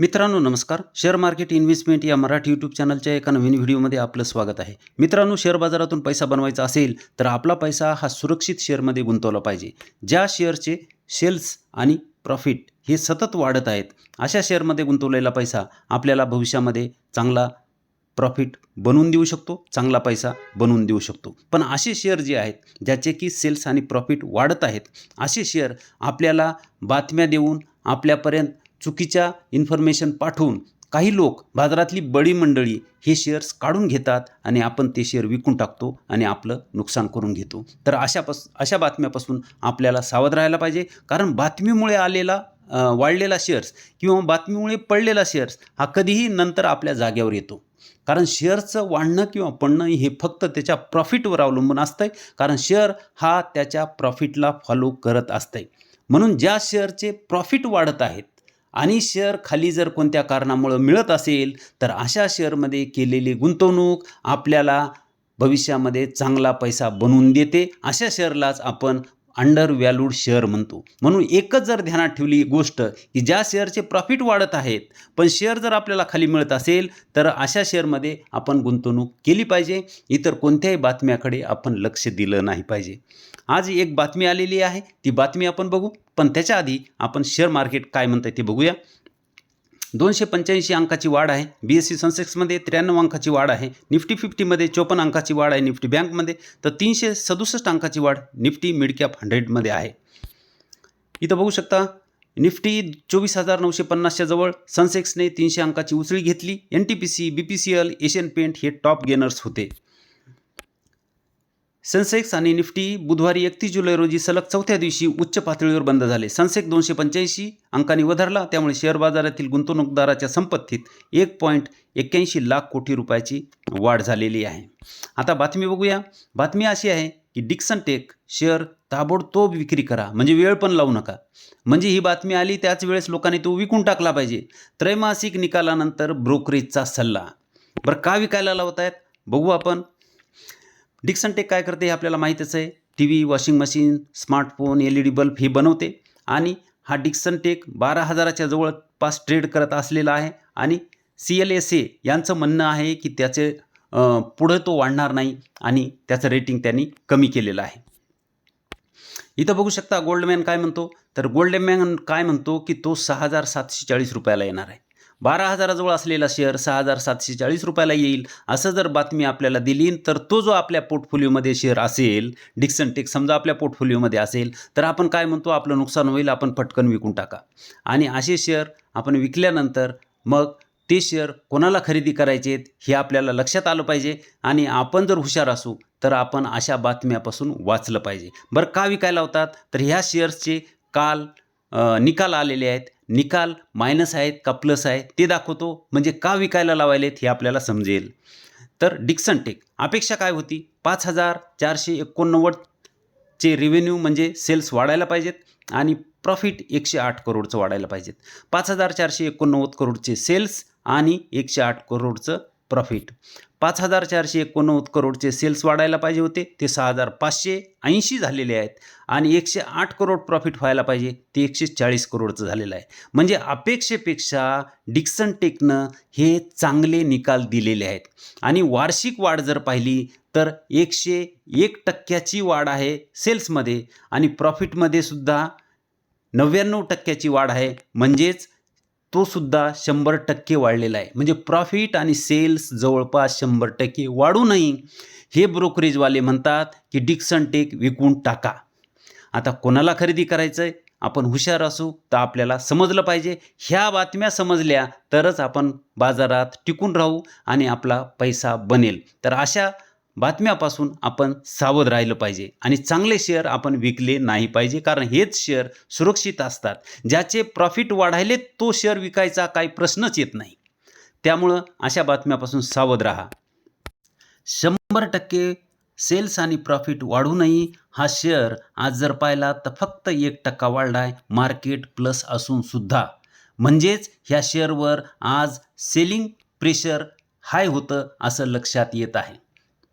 मित्रांनो नमस्कार. Share market investment या मराठी यूट्यूब चॅनलच्या एका नवीन व्हिडिओमध्ये आपलं स्वागत आहे. मित्रांनो शेअर बाजारातून पैसा बनवायचा असेल तर आपला पैसा हा सुरक्षित शेअरमध्ये गुंतवला पाहिजे. ज्या शेअरचे सेल्स आणि प्रॉफिट हे सतत वाढत आहेत अशा शेअरमध्ये गुंतवलेला पैसा आपल्याला भविष्यामध्ये चांगला प्रॉफिट बनवून देऊ शकतो चांगला पैसा बनवून देऊ शकतो. पण असे शेअर जे आहेत ज्याचे की सेल्स आणि प्रॉफिट वाढत आहेत असे शेअर आपल्याला बातम्या देऊन आपल्यापर्यंत चुकीच्या इन्फॉर्मेशन पाठवून काही लोक बाजारातली बडी मंडळी हे शेअर्स काढून घेतात आणि आपण ते शेअर विकून टाकतो आणि आपलं नुकसान करून घेतो. तर अशापास अशा बातम्यापासून आपल्याला सावध राहायला पाहिजे. कारण बातमीमुळे आलेला वाढलेला शेअर्स किंवा बातमीमुळे पडलेला शेअर्स हा कधीही नंतर आपल्या जाग्यावर येतो. कारण शेअरचं वाढणं किंवा पडणं हे फक्त त्याच्या प्रॉफिटवर अवलंबून असतं आहे कारण शेअर हा त्याच्या प्रॉफिटला फॉलो करत असतं आहे म्हणून ज्या शेअरचे प्रॉफिट वाढत आहेत आणि शेअर खाली जर कोणत्या कारणामुळं मिळत असेल तर अशा शेअरमध्ये केलेली गुंतवणूक आपल्याला भविष्यामध्ये चांगला पैसा बनवून देते. अशा शेअरलाच आपण अंडर व्हॅल्यूड शेअर म्हणतो. म्हणून एकच जर ध्यानात ठेवली गोष्ट की ज्या शेअरचे प्रॉफिट वाढत आहेत पण शेअर जर आपल्याला खाली मिळत असेल तर अशा शेअरमध्ये आपण गुंतवणूक केली पाहिजे. इतर कोणत्याही बातम्याकडे आपण लक्ष दिलं नाही पाहिजे. आज एक बातमी आलेली आहे ती बातमी आपण बघू पण त्याच्या आधी आपण शेअर मार्केट काय म्हणतंय ते बघूया. दोनशे पंच्याऐंशी अंकाची वाढ आहे. बी एस सी सेन्सेक्समध्ये त्र्याण्णव अंकाची वाढ आहे. निफ्टी फिफ्टीमध्ये चोपन्न अंकाची वाढ आहे. निफ्टी बँकमध्ये तर तीनशे सदुसष्ट अंकाची वाढ निफ्टी मिडकॅप हंड्रेडमध्ये आहे. इथं बघू शकता निफ्टी चोवीस हजार नऊशे पन्नासच्या जवळ सनसेक्सने तीनशे अंकाची उसळी घेतली. N T P C B P C L Asian paint हे टॉप गेनर्स होते. सेन्सेक्स आणि निफ्टी बुधवारी एकतीस जुलै रोजी सलग चौथ्या दिवशी उच्च पातळीवर बंद झाले. सेन्सेक्स दोनशे पंच्याऐंशी अंकांनी वधारला त्यामुळे शेअर बाजारातील गुंतवणूकदाराच्या संपत्तीत एक पॉईंट एक्क्याऐंशी लाख कोटी रुपयाची वाढ झालेली आहे. आता बातमी बघूया. बातमी अशी आहे की डिक्सन टेक शेअर ताबडतोब विक्री करा म्हणजे वेळ पण लावू नका. म्हणजे ही बातमी आली त्याच वेळेस लोकांनी तो विकून टाकला पाहिजे. त्रैमासिक निकालानंतर ब्रोकरेजचा सल्ला. बरं का विकायला लावत आहेत बघू आपण. डिक्सन टेक काय करते हे आपल्याला माहीतच आहे. T V washing machine smartphone L E D bulb हे बनवते आणि हा डिक्सन टेक बारा हजाराच्या जवळपास ट्रेड करत असलेला आहे आणि सी एल एस ए यांचं म्हणणं आहे की त्याचे पुढं तो वाढणार नाही आणि त्याचं रेटिंग त्यांनी कमी केलेलं आहे. इथं बघू शकता गोल्डमॅन काय म्हणतो. तर गोल्डमॅन काय म्हणतो की तो सहा हजार सातशे चाळीस रुपयाला येणार आहे. बारा हजाराजवळ असलेला शेअर सहा हजार सातशे चाळीस रुपयाला येईल. असं जर बातमी आपल्याला दिली तर तो जो आपल्या पोर्टफोलिओमध्ये शेअर असेल डिक्सन टेक समजा आपल्या पोर्टफोलिओमध्ये असेल तर आपण काय म्हणतो? आपलं नुकसान होईल आपण पटकन विकून टाका. आणि असे शेअर आपण विकल्यानंतर मग ते शेअर कोणाला खरेदी करायचे आहेत हे आपल्याला लक्षात आलं पाहिजे. आणि आपण जर हुशार असू तर आपण अशा बातम्यापासून वाचलं पाहिजे. बरं का विकायला होतात तर ह्या शेअर्सचे काल निकाल आलेले आहेत. निकाल मायनस आहेत का प्लस आहे ते दाखवतो. म्हणजे का विकायला लावायलेत हे आपल्याला समजेल. तर डिक्सन टेक अपेक्षा काय होती? पाच हजार चारशे एकोणनव्वदचे रेव्हेन्यू म्हणजे सेल्स वाढायला पाहिजेत आणि प्रॉफिट एकशे आठ करोडचं वाढायला पाहिजेत. पाच हजार चारशे एकोणनव्वद करोडचे सेल्स आणि एकशे आठ करोडचं प्रॉफिट पाच हजार चारशे एकोणनव्वद करोडचे सेल्स वाढायला पाहिजे होते. ते सहा हजार पाचशे ऐंशी झालेले आहेत आणि एकशे आठ करोड प्रॉफिट व्हायला पाहिजे. ते एकशे चाळीस करोडचं झालेलं आहे. म्हणजे अपेक्षेपेक्षा डिक्सन टेकनं हे चांगले निकाल दिलेले आहेत. आणि वार्षिक वाढ जर पाहिली तर एकशे एक टक्क्याची वाढ आहे सेल्समध्ये. आणि प्रॉफिटमध्ये सुद्धा नव्याण्णव टक्क्याची वाढ आहे. म्हणजेच तो सुद्धा शंभर टक्के वाढलेला आहे. म्हणजे प्रॉफिट आणि सेल्स जवळपास शंभर टक्के वाढू वाढूनही हे ब्रोकरेजवाले म्हणतात की डिक्सन टेक विकून टाका. आता कोणाला खरेदी करायचं आहे आपण हुशार असू तर आपल्याला समजलं पाहिजे. ह्या बातम्या समजल्या तरच आपण बाजारात टिकून राहू आणि आपला पैसा बनेल. तर अशा बातम्यापासून आपण सावध राहिलं पाहिजे आणि चांगले शेअर आपण विकले नाही पाहिजे. कारण हेच शेअर सुरक्षित असतात. ज्याचे प्रॉफिट वाढायले तो शेअर विकायचा काही प्रश्नच येत नाही. त्यामुळं अशा बातम्यापासून सावध राहा. शंभर टक्के सेल्स आणि प्रॉफिट वाढूनही हा शेअर आज जर पाहिला तर फक्त एक टक्का वाढला आहे मार्केट प्लस असून सुद्धा. म्हणजेच ह्या शेअरवर आज सेलिंग प्रेशर हाय होतं असं लक्षात येत आहे.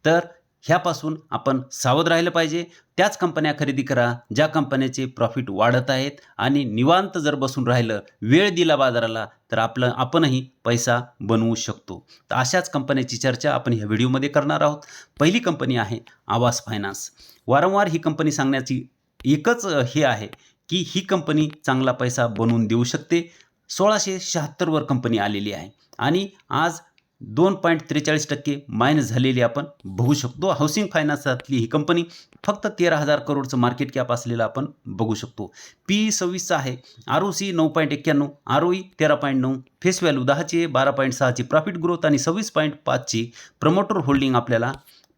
तर ह्यापासून आपण सावध राहिलं पाहिजे. त्याच कंपन्या खरेदी करा ज्या कंपन्याचे प्रॉफिट वाढत आहेत आणि निवांत जर बसून राहिलं वेळ दिला बाजाराला तर आपलं आपणही पैसा बनवू शकतो. तर अशाच कंपन्याची चर्चा आपण ह्या व्हिडिओमध्ये करणार आहोत. पहिली कंपनी आहे आवास फायनान्स. वारंवार ही कंपनी सांगण्याची एकच हे आहे की ही कंपनी चांगला पैसा बनवून देऊ शकते. सोळाशे शहात्तरवर कंपनी आलेली आहे. आणि आज दोन पॉईंट त्रेचाळीस टक्के मायनस झालेली आपण बघू शकतो. हाऊसिंग फायनान्सातली ही कंपनी फक्त तेरा हजार करोडचं मार्केट कॅप असलेलं आपण बघू शकतो. पी सव्वीसचा आहे. आर ओ सी नऊ पॉईंट एक्क्याण्णव आर ओ ई तेरा पॉईंट नऊ फेस व्हॅल्यू दहाची बारा पॉईंट सहाची. प्रॉफिट ग्रोथ आणि सव्वीस पॉईंट पाचची प्रमोटर होल्डिंग आपल्याला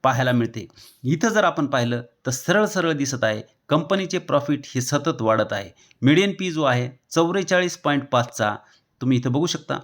पाहायला मिळते. इथं जर आपण पाहिलं तर सरळ सरळ दिसत आहे. कंपनीचे प्रॉफिट हे सतत वाढत आहे. मिडियन पी जो आहे चौवेचाळीस पॉईंट पाचचा. तुम्ही इथं बघू शकता.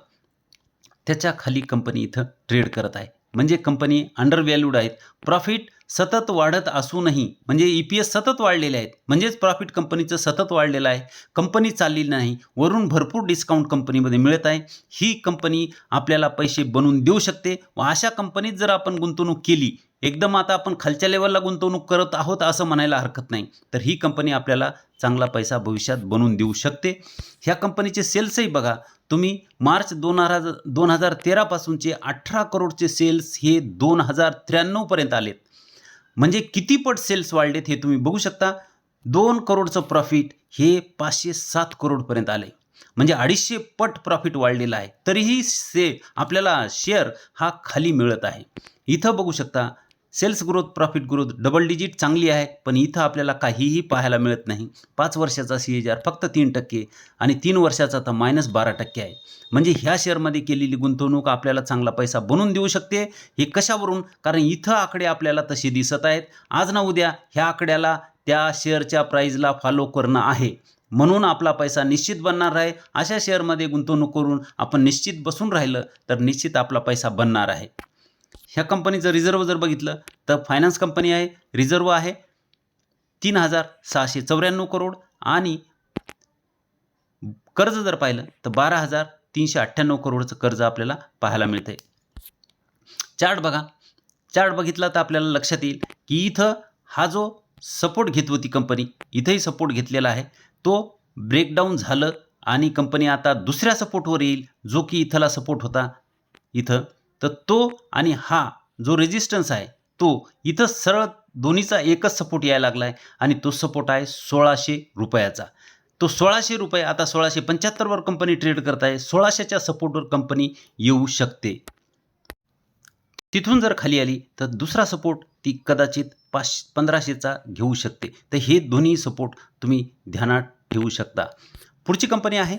त्याच्याखाली कंपनी इथं ट्रेड करत आहे. म्हणजे कंपनी अंडर व्हॅल्यूड आहेत. प्रॉफिट सतत वाढत असूनही म्हणजे ई पी एस सतत वाढलेले आहेत. म्हणजेच प्रॉफिट कंपनीचं सतत वाढलेलं आहे. कंपनी चाललेली नाही. वरून भरपूर डिस्काउंट कंपनीमध्ये मिळत आहे. ही कंपनी आपल्याला पैसे बनवून देऊ शकते. व अशा कंपनीत जर आपण गुंतवणूक केली एकदम आता आपण खालच्या लेवलला गुंतवणूक करत आहोत असं म्हणायला हरकत नाही. तर ही कंपनी आपल्याला चांगला पैसा भविष्यात बनवून देऊ शकते. ह्या कंपनीचे सेल्सही बघा तुम्ही मार्च दोन हजार दोन हजार तेरापासूनचे अठरा करोडचे सेल्स हे दोन हजार त्र्याण्णवपर्यंत आलेत. म्हणजे किती पट सेल्स वाढलेत हे तुम्ही बघू शकता. दोन करोडचं प्रॉफिट हे पाचशे सात करोडपर्यंत आले म्हणजे अडीचशे पट प्रॉफिट वाढलेलं आहे. तरीही से आपल्याला शेअर हा खाली मिळत आहे. इथं बघू शकता sales growth profit growth double digit चांगली आहे पण इथं आपल्याला काहीही पाहायला मिळत नाही. पाच वर्षाचा सी एच आर फक्त तीन टक्के आणि तीन वर्षाचा तर मायनस बारा टक्के आहे. म्हणजे ह्या शेअरमध्ये केलेली गुंतवणूक आपल्याला चांगला पैसा बनवून देऊ शकते. हे कशावरून? कारण इथं आकडे आपल्याला तसे दिसत आहेत. आज ना उद्या ह्या आकड्याला त्या शेअरच्या प्राईजला फॉलो करणं आहे. म्हणून आपला पैसा निश्चित बनणार आहे. अशा शेअरमध्ये गुंतवणूक करून आपण निश्चित बसून राहिलं तर निश्चित आपला पैसा बनणार आहे. ह्या कंपनीचं रिझर्व जर बघितलं तर फायनान्स कंपनी आहे रिझर्व आहे तीन हजार सहाशे चौऱ्याण्णव करोड आणि कर्ज जर पाहिलं तर बारा हजार तीनशे अठ्ठ्याण्णव करोडचं कर्ज आपल्याला पाहायला मिळतं आहे चार्ट बघा. चार्ट बघितला तर आपल्याला लक्षात येईल की इथं हा जो सपोर्ट घेत होती कंपनी इथंही सपोर्ट घेतलेला आहे. तो ब्रेकडाऊन झालं आणि कंपनी आता दुसऱ्या सपोर्टवर येईल जो की इथला सपोर्ट होता. इथं तर तो आणि हा जो रेजिस्टन्स आहे तो इथं सरळ दोन्हीचा एकच सपोर्ट यायला लागला आहे आणि तो सपोर्ट आहे सोळाशे रुपयाचा. तो सोळाशे रुपये आता सोळाशे पंच्याहत्तरवर कंपनी ट्रेड करत आहे सोळाशेच्या सपोर्टवर कंपनी येऊ शकते. तिथून जर खाली आली तर दुसरा सपोर्ट ती कदाचित पाच पंधराशेचा घेऊ शकते. तर हे दोन्ही सपोर्ट तुम्ही ध्यानात ठेवू शकता. पुढची कंपनी आहे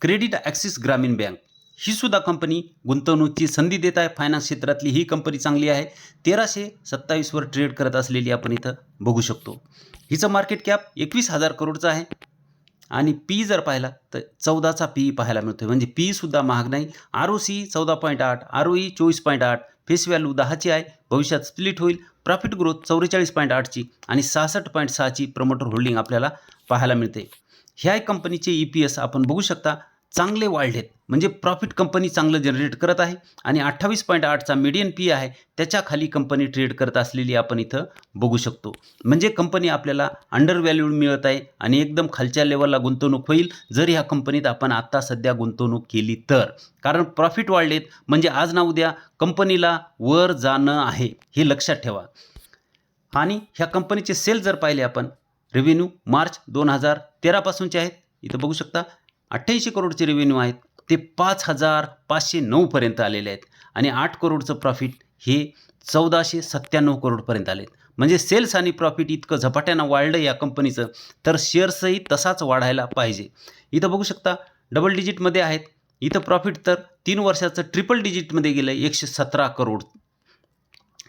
क्रेडिट ॲक्सिस ग्रामीण बँक ही सुद्धा कंपनी गुंतवणुकीची संधी देत आहे. फायनान्स क्षेत्रातली ही कंपनी चांगली आहे. तेराशे सत्तावीसवर ट्रेड करत असलेली आपण इथं बघू शकतो. हिचं मार्केट कॅप एकवीस हजार करोडचं आहे. आणि पी जर पाहिला तर चौदाचा पी पाहायला मिळतो म्हणजे पी सुद्धा महाग नाही. आर ओ सी चौदा पॉईंट आठ आर ओ ई चोवीस पॉईंट आठ फेस व्हॅल्यू दहाची आहे. भविष्यात स्प्लिट होईल. प्रॉफिट ग्रोथ चौवेचाळीस पॉईंट आठची आणि सहासष्ट पॉईंट सहाची प्रमोटर होल्डिंग आपल्याला पाहायला मिळते. ह्या कंपनीचे ई पी एस आपण बघू शकता. चांगले वाढलेत. म्हणजे प्रॉफिट कंपनी चांगलं जनरेट करत आहे आणि अठ्ठावीस पॉईंट आठचा मीडियन पी आहे त्याच्याखाली कंपनी ट्रेड करत असलेली आपण इथं बघू शकतो. म्हणजे कंपनी आपल्याला अंडर व्हॅल्यूड मिळत आहे आणि एकदम खालच्या लेवलला गुंतवणूक होईल जर ह्या कंपनीत आपण आत्ता सध्या गुंतवणूक केली तर. कारण प्रॉफिट वाढलेत म्हणजे आज ना उद्या कंपनीला वर जाणं आहे हे लक्षात ठेवा. आणि ह्या कंपनीचे सेल जर पाहिले आपण रेव्हेन्यू मार्च दोन हजार तेरापासूनचे आहेत. इथं बघू शकता अठ्ठ्याऐंशी करोडचे रेव्हेन्यू आहेत. ते पाच हजार पाचशे नऊपर्यंत आलेले आहेत. आणि आठ करोडचं प्रॉफिट हे चौदाशे सत्त्याण्णव करोडपर्यंत आलेत. म्हणजे सेल्स आणि प्रॉफिट इतकं झपाट्यानं वाढलं या कंपनीचं तर शेअर्सही तसाच वाढायला पाहिजे. इथं बघू शकता डबल डिजिटमध्ये आहेत. इथं प्रॉफिट तर तीन वर्षाचं ट्रिपल डिजिटमध्ये गेलं एकशे सतरा करोड.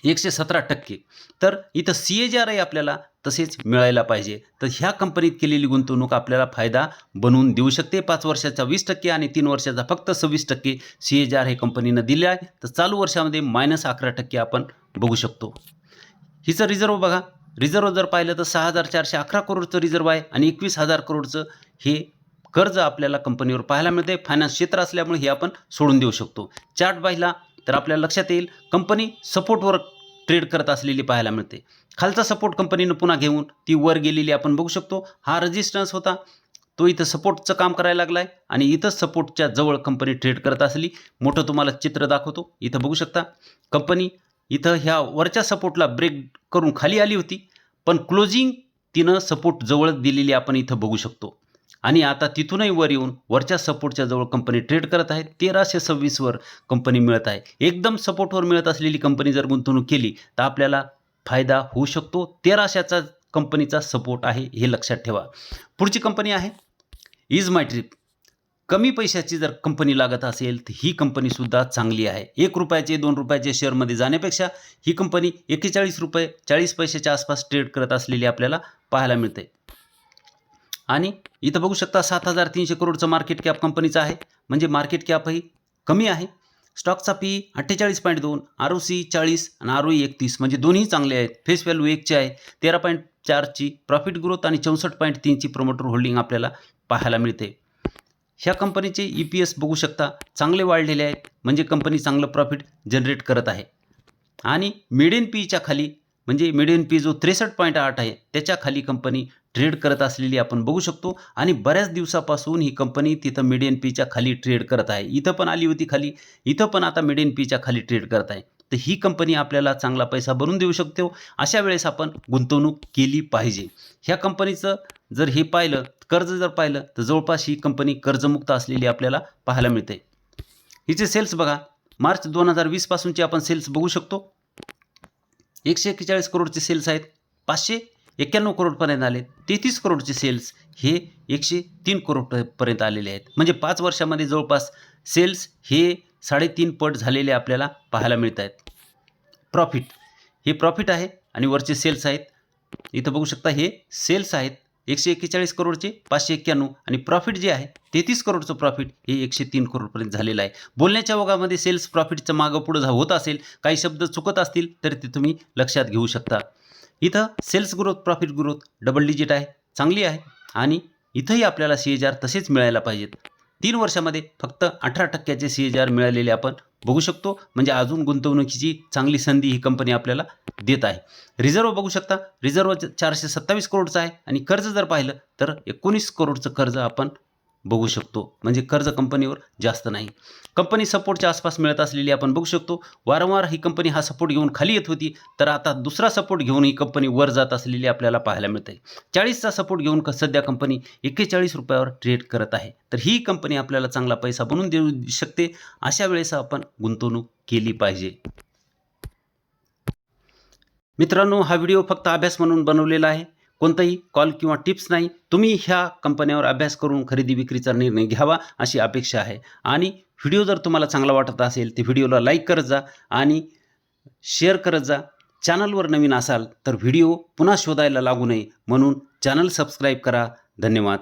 एकशे सतरा टक्के. तर इथं सी ए जी आर आपल्याला तसेच मिळायला पाहिजे. तर ह्या कंपनीत केलेली गुंतवणूक आपल्याला फायदा बनवून देऊ शकते. पाच वर्षाचा वीस टक्के आणि तीन वर्षाचा फक्त सव्वीस टक्के सी ए जी आर हे कंपनीनं दिले आहे तर चालू वर्षामध्ये मायनस अकरा टक्के आपण बघू शकतो. हिचं रिझर्व बघा. रिझर्व जर पाहिलं तर सहा हजार चारशे अकरा करोडचं रिझर्व आहे आणि एकवीस हजार करोडचं हे कर्ज आपल्याला कंपनीवर पाहायला मिळते फायनान्स क्षेत्र असल्यामुळे हे आपण सोडून देऊ शकतो. चार्ट पाहिला तर आपल्याला लक्षात येईल. कंपनी सपोर्टवर ट्रेड करत असलेली पाहायला मिळते. खालचा सपोर्ट कंपनीनं पुन्हा घेऊन ती वर गेलेली आपण बघू शकतो. हा रेजिस्टन्स होता. तो इथं सपोर्टचं काम करायला लागला आहे आणि इथंच सपोर्टच्या जवळ कंपनी ट्रेड करत असली. मोठं तुम्हाला चित्र दाखवतो. इथं बघू शकता. कंपनी इथं ह्या वरच्या सपोर्टला ब्रेक करून खाली आली होती. पण क्लोजिंग तिनं सपोर्ट जवळ दिलेली आपण इथं बघू शकतो. आणि आता तिथूनही वर येऊन वरच्या सपोर्टच्या जवळ कंपनी ट्रेड करत आहे तेराशे सव्वीसवर कंपनी मिळत आहे. एकदम सपोर्टवर मिळत असलेली कंपनी जर गुंतवणूक केली तर आपल्याला फायदा होऊ शकतो. तेराशेचा कंपनीचा सपोर्ट आहे हे लक्षात ठेवा. पुढची कंपनी आहे इज माय ट्रिप कमी पैशाची जर कंपनी लागत असेल तर ही कंपनीसुद्धा चांगली आहे. एक रुपयाचे दोन रुपयाचे शेअरमध्ये जाण्यापेक्षा ही कंपनी एक्केचाळीस रुपये चाळीस पैशाच्या आसपास ट्रेड करत असलेली आपल्याला पाहायला मिळते. आणि इथं बघू शकता सात हजार तीनशे करोडचं मार्केट कॅप कंपनीचं आहे. म्हणजे मार्केट कॅपही कमी आहे. स्टॉकचा पी अठ्ठेचाळीस पॉईंट दोन आर ओ सी चाळीस आणि आर ओ एकतीस. म्हणजे दोन्ही चांगले आहेत. फेस व्हॅल्यू एकचे आहे. तेरा पॉईंट चारची प्रॉफिट ग्रोथ आणि चौसष्ट पॉईंट तीनची प्रमोटर होल्डिंग आपल्याला पाहायला मिळते. ह्या कंपनीचे ई पी एस बघू शकता. चांगले वाढलेले आहेत. म्हणजे कंपनी चांगलं प्रॉफिट जनरेट करत आहे. आणि मिडियन पीच्या खाली म्हणजे मिडियन पी जो त्रेसष्ट पॉईंट आठ आहे त्याच्याखाली कंपनी ट्रेड करत असलेली आपण बघू शकतो. आणि बऱ्याच दिवसापासून ही कंपनी तिथं मिडियन पीच्या खाली ट्रेड करत आहे. इथं पण आली होती खाली. इथं पण आता मिडियन पीच्या खाली ट्रेड करत आहे. तर ही कंपनी आपल्याला चांगला पैसा भरून देऊ शकतो हो. अशा वेळेस आपण गुंतवणूक केली पाहिजे. ह्या कंपनीचं जर हे पाहिलं कर्ज जर पाहिलं तर जवळपास ही कंपनी कर्जमुक्त असलेली आपल्याला पाहायला मिळते. हिचे सेल्स बघा. मार्च दोन हजार वीसपासूनचे आपण सेल्स बघू शकतो. एकशे एक्केचाळीस करोडचे सेल्स आहेत. पाचशे एक्क्याण्णव करोडपर्यंत आले. तेहतीस करोडचे सेल्स हे एकशे तीन करोडपर्यंत आलेले आहेत. म्हणजे पाच वर्षामध्ये जवळपास सेल्स हे साडेतीन पट झालेले आपल्याला पाहायला मिळत आहेत. प्रॉफिट हे प्रॉफिट आहे आणि वरचे सेल्स आहेत. इथं बघू शकता हे सेल्स आहेत एकशे एक्केचाळीस करोडचे पाचशे एक्क्याण्णव आणि प्रॉफिट जे आहे तेहतीस करोडचं प्रॉफिट हे एकशे तीन करोडपर्यंत झालेलं आहे. बोलण्याच्या ओघामध्ये सेल्स प्रॉफिटचं मागं पुढं झा- होत असेल काही शब्द चुकत असतील तर ते तुम्ही लक्षात घेऊ शकता. इथं sales growth profit growth double digit आहे चांगली आहे. आणि इथंही आपल्याला सी एच आर तसेच मिळायला पाहिजेत. तीन वर्षामध्ये फक्त अठरा टक्क्याचे सी एच आर मिळालेले आपण बघू शकतो. म्हणजे अजून गुंतवणुकीची चांगली संधी ही कंपनी आपल्याला देत आहे. रिझर्व बघू शकता. रिझर्व चारशे सत्तावीस करोडचं आहे. आणि कर्ज जर पाहिलं तर एकोणीस करोडचं कर्ज आपण बघू शकतो. म्हणजे कर्ज कंपनीवर जास्त नाही. कंपनी सपोर्टच्या आसपास मिळत असलेली आपण बघू शकतो. वारंवार ही कंपनी हा सपोर्ट घेऊन खाली येत होती तर आता दुसरा सपोर्ट घेऊन ही कंपनी वर जात असलेली आपल्याला पाहायला मिळते चाळीसचा सपोर्ट घेऊन क- सध्या कंपनी एक्केचाळीस रुपयावर ट्रेड करत आहे. तर ही कंपनी आपल्याला चांगला पैसा बनवून देऊ शकते. अशा वेळेस आपण गुंतवणूक केली पाहिजे. मित्रांनो हा व्हिडिओ फक्त अभ्यास म्हणून बनवलेला आहे. कोणताही कॉल किंवा टिप्स नाही तुम्ही ह्या कंपन्यावर अभ्यास करून खरेदी विक्रीचा निर्णय घ्यावा अशी अपेक्षा आहे. आणि व्हिडिओ जर तुम्हाला चांगला वाटत असेल तर व्हिडिओला लाईक करत जा आणि शेअर करत जा. चॅनलवर नवीन असाल तर व्हिडिओ पुन्हा शोधायला लागू नये. म्हणून चॅनल सबस्क्राईब करा. धन्यवाद.